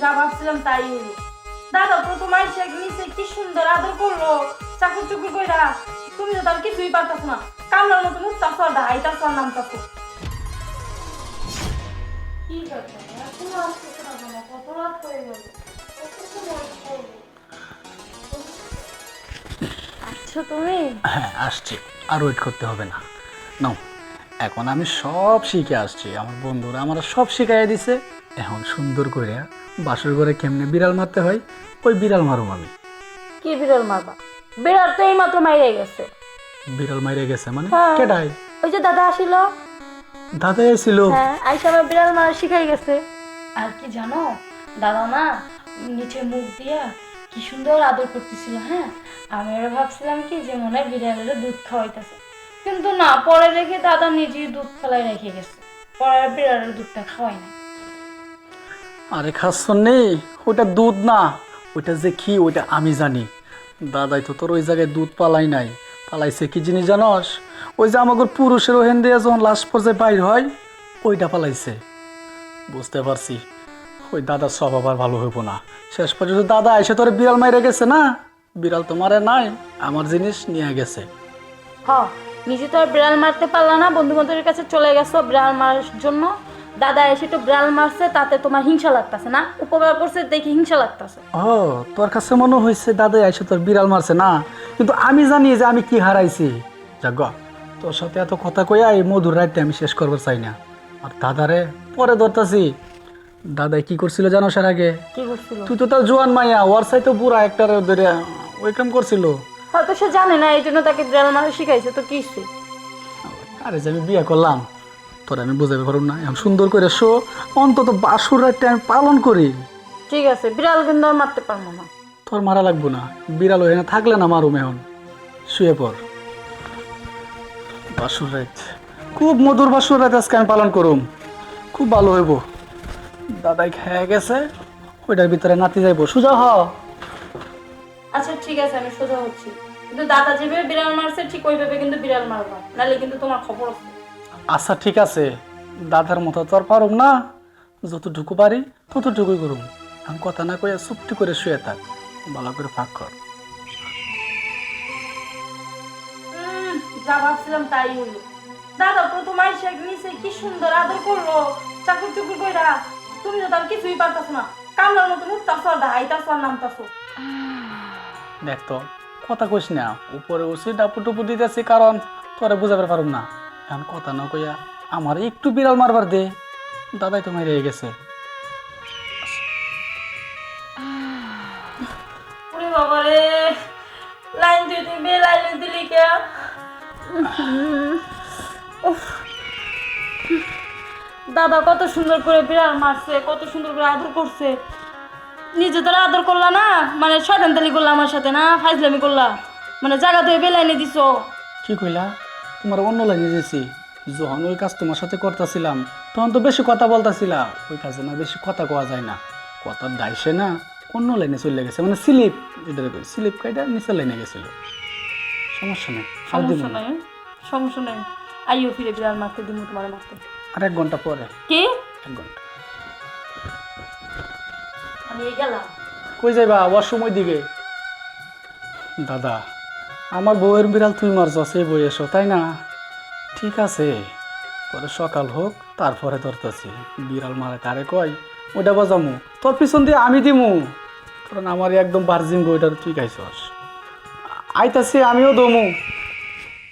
যা ভাবছিলাম তাই হলো। দাদা তো তোমার সে নিচে কি সুন্দর আদর করল? চাকর চুকুর কইরা তুমি তো তার কিছুই পারতাছ না। কামলার মতো উঠতাছ আর হাইতাছ আর নামতাছ। কি ব্যাপার এখনও আসতেছে না কেন? কত রাত হয়ে গেল কত আচ্ছা তুমি? হ্যাঁ আসছি। আর ওয়েট করতে হবে না। নাও এখন আমি সব শিখে আসছি। আমার বন্ধুরা আমার সব শিখাই দিছে। এখন সুন্দর করে বাসর ঘরে কেমনে বিড়াল মারতে হয় ওই বিড়াল মারুম আমি। কি বিড়াল মারবা? বিড়াল তো এই মাত্র মাইরে গেছে। বিড়াল মাইরে গেছে মানে? হ্যাঁ। কেডাই? ওই যে দাদা আসিল। দাদা এসেছিল হ্যাঁ আইসা আমার বিড়াল মারা শিখাই গেছে। আর কি জানো দাদা না নিচে মুখ দিয়া কি সুন্দর আদর করতেছিল হ্যাঁ? আমি ওরা ভাবছিলাম কি যে মনে হয় বিড়ালের দুধ খাওয়াইতেছে। কিন্তু না পরে দেখে দাদা নিজেই দুধ ফেলাই রেখে গেছে। পরে আর বিড়ালের দুধটা খাওয়াই না আরে খাচ্ছ নেই ওইটা দুধ না। ওইটা যে কি, ওইটা আমি জানি। দাদাই তো তোর ওই জায়গায় দুধ পালাই নাই। পালাইছে কি জিনিস জানস? ওই যে আমাকে পুরুষের ওহেন দিয়ে যখন লাস্ট পর্যায়ে বাইর হয়, ওইটা পালাইছে। বুঝতে পারছি। ওই দাদার স্বভাব আর ভালো হইব না। শেষ পর্যন্ত দাদা এসে তোর বিড়াল মাইরে গেছে না? বিড়াল তো মারে নাই, আমার জিনিস নিয়ে গেছে। হ, নিজে তো আর বিড়াল মারতে পারলা না। বন্ধু বান্ধবের কাছে চলে গেছো বিড়াল মারার জন্য। দাদা এসে তো বিড়াল মারছে তাতে তোমার হিংসা লাগতাছে না? উপকার করছে দেখে হিংসা লাগতাছে। ও তোর কাছে মনে হয়েছে দাদা এসে তোর বিড়াল মারছে না? কিন্তু আমি জানি যে আমি কি হারাইছি। যাক তোর সাথে এত কথা কইয়া এই মধুর রাতটা আমি শেষ করবার চাই না। আর দাদারে পরে ধরতাছি। দাদাই কি করছিল জানো সার আগে? কি করছিল? তুই তো তার জোয়ান মাইয়া ওর সাইতে বুড়া একটা ধরে ওই কাম করছিল। হয়তো সে জানে না এই জন্য তাকে বিড়াল মারা শিখাইছে তো কি আরে যে আমি বিয়ে করলাম তোর আমি বুঝাতে পারব না। এমন সুন্দর করে শো অন্তত বাসুর রাতটা আমি পালন করি। ঠিক আছে বিড়াল কিন্তু আর মারতে পারব না। তোর মারা লাগবো না। বিড়াল ওখানে থাকলে না মারুম এখন। শুয়ে পর বাসুর রাত খুব মধুর বাসুর রাত আজকে আমি পালন করুম। খুব ভালো হইব। দাদাই খেয়ে গেছে ওইটার ভিতরে নাতি যাইব। সোজা হ। আচ্ছা ঠিক আছে আমি সোজা হচ্ছি। কিন্তু দাদা যেভাবে বিড়াল মারছে ঠিক ওইভাবে কিন্তু বিড়াল মারবা। নাহলে কিন্তু তোমার খবর আছে। আচ্ছা ঠিক আছে। দাদার মতো তোর পারুম না। যতটুকু পারি ততটুকুই করুম। আমি কথা না কয়ে চুপটি করে শুয়ে থাক। ভালো করে ফাঁক কর। যা ভাবছিলাম তাই হলো দাদা প্রথম আইসা নিচে কি সুন্দর আদর করল। চাকুর চুকুর কইরা তুমি তো তার কিছুই পারতাছ না। কামলার মতো উঠতাছ আর হাইতাছ আর নামতাছ। দেখ তো কথা কইস না। উপরে উঠছি ডাপু টুপু দিতেছি কারণ তোরে বুঝাতে পারুম না। এখন কথা না কইয়া আমার একটু বিড়াল মারবার দে। দাদাই তো মেরে গেছে। ওরে বাবা রে লাইন দিয়ে দিবি লাইন দিলি কে? উফ। দাদা কত সুন্দর করে বিড়াল মারছে কত সুন্দর করে আদর করছে। নিজে তোরা আদর করলা না? মানে শয়তানতালি করলা আমার সাথে না? ফাইজলামি করলা? মানে জায়গা দিয়ে বেলাইনে দিছো। কি কইলা? তোমার অন্য লাইনে গেছি। যখন ওই কাজ তোমার সাথে করতেছিলাম তখন তো বেশি কথা বলতেছিলা। ওই কাজে না বেশি কথা কোয়া যায় না। কথা দাইসে না অন্য লাইনে চলে গেছে। মানে স্লিপ এটা স্লিপ কাইটা নিচের লাইনে গেছিল। সমস্যা নেই সমস্যা। নাই সমস্যা নাই। আইও ফিরে বিড়াল মারতে দিমু তোমার মারতে। আর এক ঘণ্টা পরে। কি? এক ঘণ্টা। আমি গেলাম। কই যাইবা? আবার সময় দিকে দাদা আমার বউয়ের বিড়াল তুই মারছ, সেই বই এসো, তাই না? ঠিক আছে, পরে সকাল হোক, তারপরে ধরতেছি। বিড়াল মারা কারে কয়? ওইটা বাজামু তোর পিছন দিয়ে আমি দিমু। কারণ আমার একদম বার্জিম বইটার তুই খাইছস আইতাছি, আমিও দমু।